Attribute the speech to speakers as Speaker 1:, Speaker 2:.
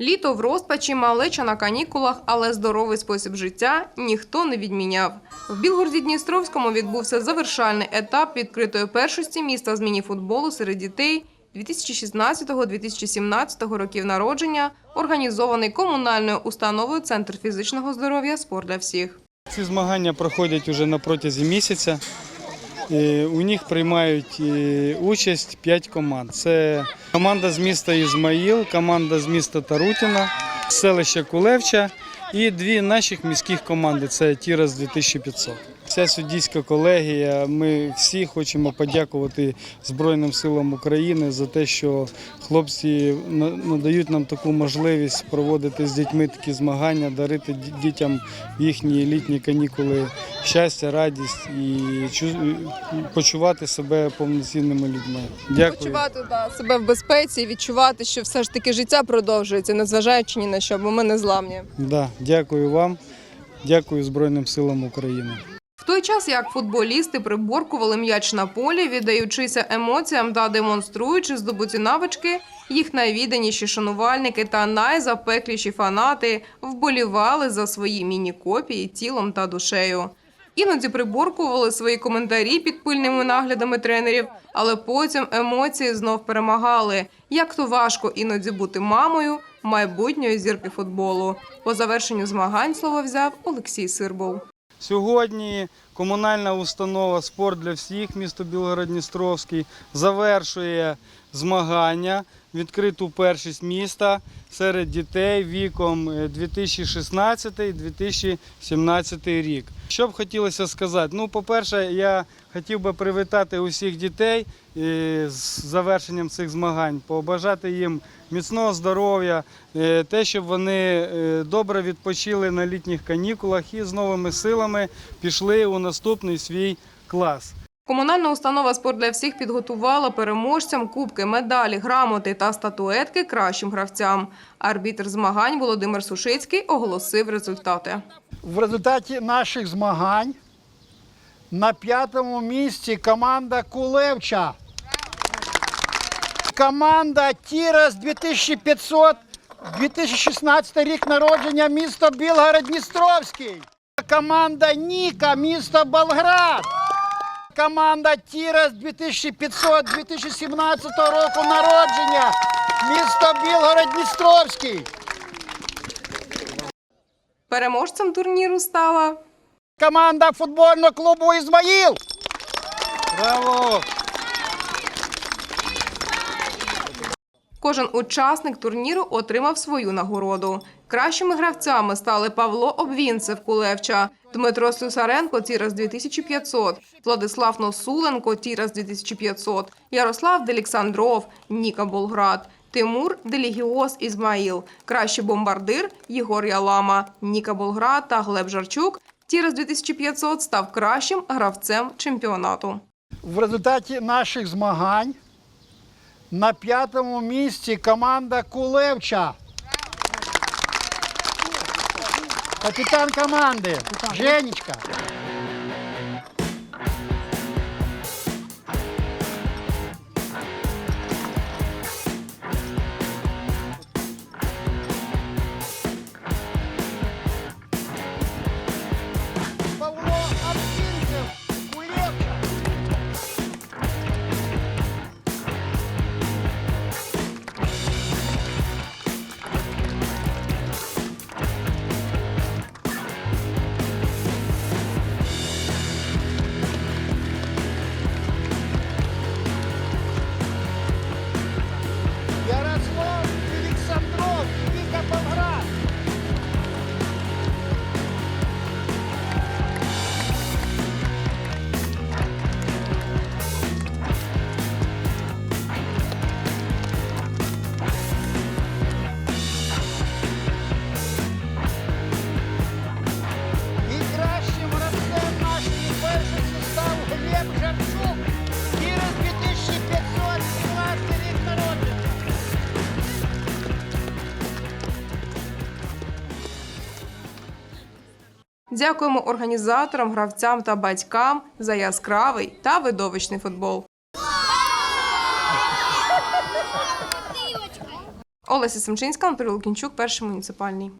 Speaker 1: Літо в розпачі, малеча на канікулах, але здоровий спосіб життя ніхто не відміняв. В Білгороді Дністровському відбувся завершальний етап відкритої першості міста з мініфутболу серед дітей 2016-2017 років народження, організований комунальною установою Центр фізичного здоров'я «Спорт для всіх».
Speaker 2: Ці змагання проходять уже на протязі місяця. У них приймають е, участь 5 команд. Це команда з міста Ізмаїл, команда з міста Тарутіна, селище Кулевча і дві наших міських команди це Тіра з 2500. Вся суддійська колегія. Ми всі хочемо подякувати Збройним силам України за те, що хлопці на- надають нам таку можливість проводити з дітьми такі змагання, дарити дітям їхні літні канікули щастя, радість і почувати себе повноцінними людьми. Дякую.
Speaker 3: Почувати да, себе в безпеці і відчувати, що все ж таки життя продовжується, незважаючи ні на що, бо ми не зламні.
Speaker 2: Да, дякую вам, дякую Збройним силам України.
Speaker 1: Той час, як футболісти приборкували м'яч на полі, віддаючися емоціям та демонструючи здобуті навички, їх найвідданіші шанувальники та найзапекліші фанати вболівали за свої міні-копії тілом та душею. Іноді приборкували свої коментарі під пильними наглядами тренерів, але потім емоції знов перемагали. Як то важко іноді бути мамою майбутньої зірки футболу. По завершенню змагань слово взяв Олексій Сирбов.
Speaker 2: Сьогодні комунальна установа Спорт для всіх місто Білгород-Дністровський завершує змагання, відкриту першість міста серед дітей віком е, 2016-2017 рік. Що б хотілося сказати? Ну, по-перше, я хотів би привітати усіх дітей е, з завершенням цих змагань, побажати їм міцного здоров'я, е, те, щоб вони е, добре відпочили на літніх канікулах і з новими силами пішли у наступний свій клас.
Speaker 1: Комунальна установа «Спорт для всіх» підготувала переможцям кубки, медалі, грамоти та статуетки кращим гравцям. Арбітр змагань Володимир Сушицький оголосив результати.
Speaker 4: В результаті наших змагань на п'ятому місці команда Кулевча. Команда Тірас 2500, 2016 рік народження, місто Білгород-Дністровський. Команда Ніка, місто Болград. Команда Тірас 2500, 2017 року народження, місто Білгород-Дністровський.
Speaker 1: Переможцем турніру стала
Speaker 4: Команда футбольного клубу Ізмаїл.
Speaker 2: Браво!
Speaker 1: Кожен учасник турніру отримав свою нагороду. Кращими гравцями стали Павло Обвінцев Кулевча, Дмитро Сюсаренко Тірас 2500, Владислав Носуленко Тірас 2500, Ярослав Деліксандров Ніка Болград, Тимур Делігіос Ізмаїл, кращий бомбардир Єгор Ялама, Ніка Болград та Глеб Жарчук. Тірас 2500 став кращим гравцем чемпіонату.
Speaker 4: В результаті наших змагань на п'ятому місці команда Кулевча. Капітан команди Женечка.
Speaker 1: Дякуємо організаторам, гравцям та батькам за яскравий та видовищний футбол. Олеся Семчинська, Анатолій Лукінчук, перший муніципальний.